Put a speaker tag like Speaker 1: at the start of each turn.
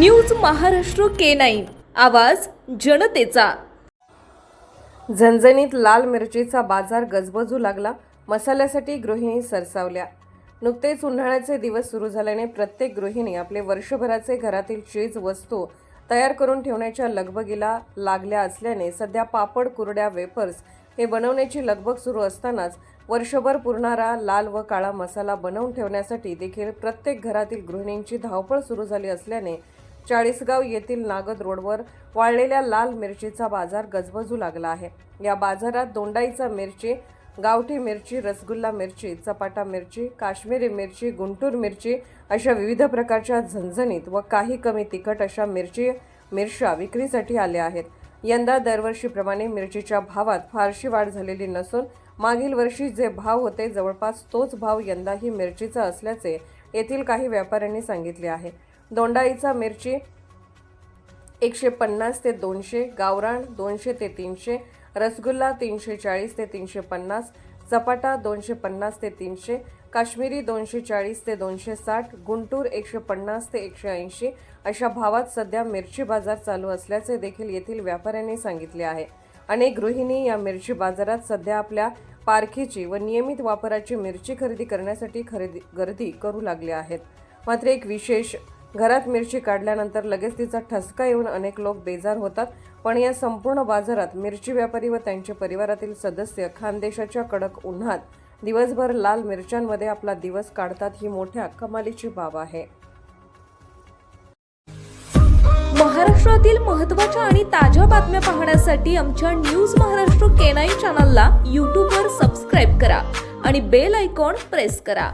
Speaker 1: News Maharashtra K nine. आवाज जनतेचा.
Speaker 2: झणझणीत लाल मिरचीचा बाजार गजबजू लागला. मसाल्यासाठी गृहिणी सरसावल्या. नुकतेच उन्हाळ्याचे दिवस सुरू झाल्याने प्रत्येक गृहिणी आपले वर्षभराचे घरातील चीज वस्तू तयार करून ठेवण्याच्या लगबगीला लागल्या असल्याने सध्या पापड कुरड्या वेफर्स हे बनवण्याची लगबग सुरू असतानाच वर्षभर पुरणारा लाल व काळा मसाला बनवून ठेवण्यासाठी देखील प्रत्येक घरातील गृहिणींची धावपळ सुरू झाली असल्याने चाळीसगाव येथील नागद रोडवर वाळलेल्या लाल मिरचीचा बाजार गजबजू लागला आहे. या बाजारात दोंडाईचा मिरची गावठी मिरची रसगुल्ला मिरची चपाटा मिरची काश्मीरी मिरची गुंटूर मिरची अशा विविध प्रकारच्या झणझणीत व काही कमी तिखट अशा मिरची मिरशा विक्रीसाठी आल्या आहेत. यंदा दरवर्षीप्रमाणे मिरचीच्या भावात फारशी वाढ झालेली नसून मागील वर्षी जे भाव होते जवळपास तोच भाव यंदाही मिरचीचा असल्याचे येथील काही व्यापाऱ्यांनी सांगितले आहे. दोंडाईचा मिरची एकशे पन्नास ते दोनशे गावरान दोनशे ते तीनशे रसगुल्ला तीनशे चाळीस ते तीनशे पन्नास चपाटा दोनशे पन्नास ते तीनशे काश्मीरी दोनशे चाळीस ते दोनशे साठ गुंटूर एकशे पन्नास ते एकशे ऐंशी अशा भावात सध्या मिरची बाजार चालू असल्याचे देखील येथील व्यापाऱ्यांनी सांगितले आहे. अनेक गृहिणी या मिरची बाजारात सध्या आपल्या पारखीची व नियमित वापराची मिरची खरेदी करण्यासाठी खरेदी गर्दी करू लागले आहेत. मात्र एक विशेष घरात मिरची काढल्यानंतर लगेच तिचा ठसका येऊन अनेक लोक बेजार होतात. पण या संपूर्ण बाजारात मिरची व्यापारी व त्यांचे परिवारातील सदस्य खानदेशाच्या कडक उन्हात दिवसभर लाल मिरच्यांमध्ये आपला दिवस काढतात ही मोठ्या कमालीची बाब आहे.
Speaker 1: महाराष्ट्रातील महत्त्वाच्या आणि ताज्या बातम्या पाहण्यासाठी आमच्या न्यूज महाराष्ट्र केनाई चॅनलला यूट्यूबवर सबस्क्राईब करा आणि बेल आयकॉन प्रेस करा.